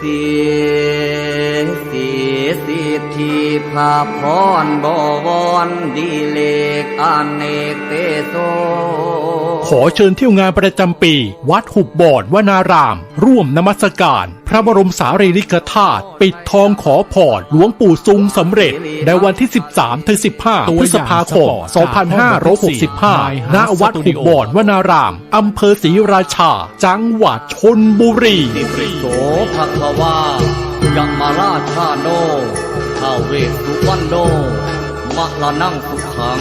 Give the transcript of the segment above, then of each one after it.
สีสีสิทธิภาพรบวรดีเลกอเนกเตโส ขอเชิญเที่ยวงานประจำปี วัดหุบบอดวนาราม ร่วมนมัสการ พระบรมสารีริกธาตุปิดทองขอพรหลวงปู่ซุงสำเร็จ ในวันที่ 13ถึง15 พฤษภาคม 2565 ณ วัดหุบบอดวนาราม อำเภอศรีราชา จังหวัดชนบุรีโสภควายมราชาโนท้าเวสุวรรณโนมะละนังสุขัง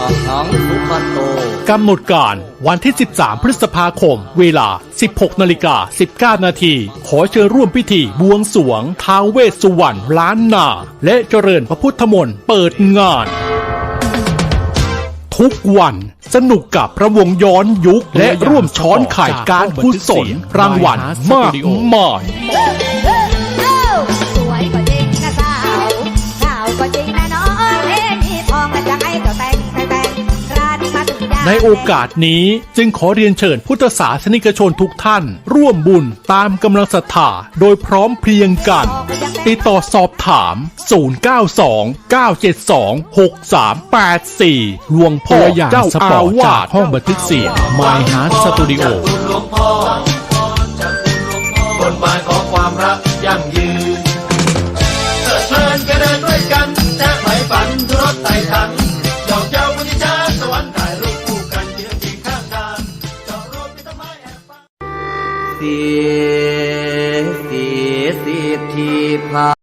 อหังสุขโตกำหนดการวันที่ 13 พฤษภาคม เวลา 16 นาฬิกา 19 นาที ขอเชิญร่วมพิธีบวงสวงท้าวเวสสุวรรณล้านนา และเจริญพระพุทธมนต์เปิดงาน ทุกวันสนุกกับพระวงย้อนยุค และร่วมช้อนไข่การกุศลรางวัลมากมาย ในโอกาสนี้จึงขอเรียนเชิญพุทธศาสนิกชนทุกท่าน ร่วมบุญตามกำลังศรัทธาโดยพร้อมเพรียงกัน ติดต่อสอบถาม 092 972 6384 หลวงพ่อเจ้าอาวาสห้องบันทึกเสียง My Heart Studio หลวงพ่อจากคุณหลวงพ่อกฎหมายของความรักยั่งยืนเชิญแกเดิน สีสีสีทธิภา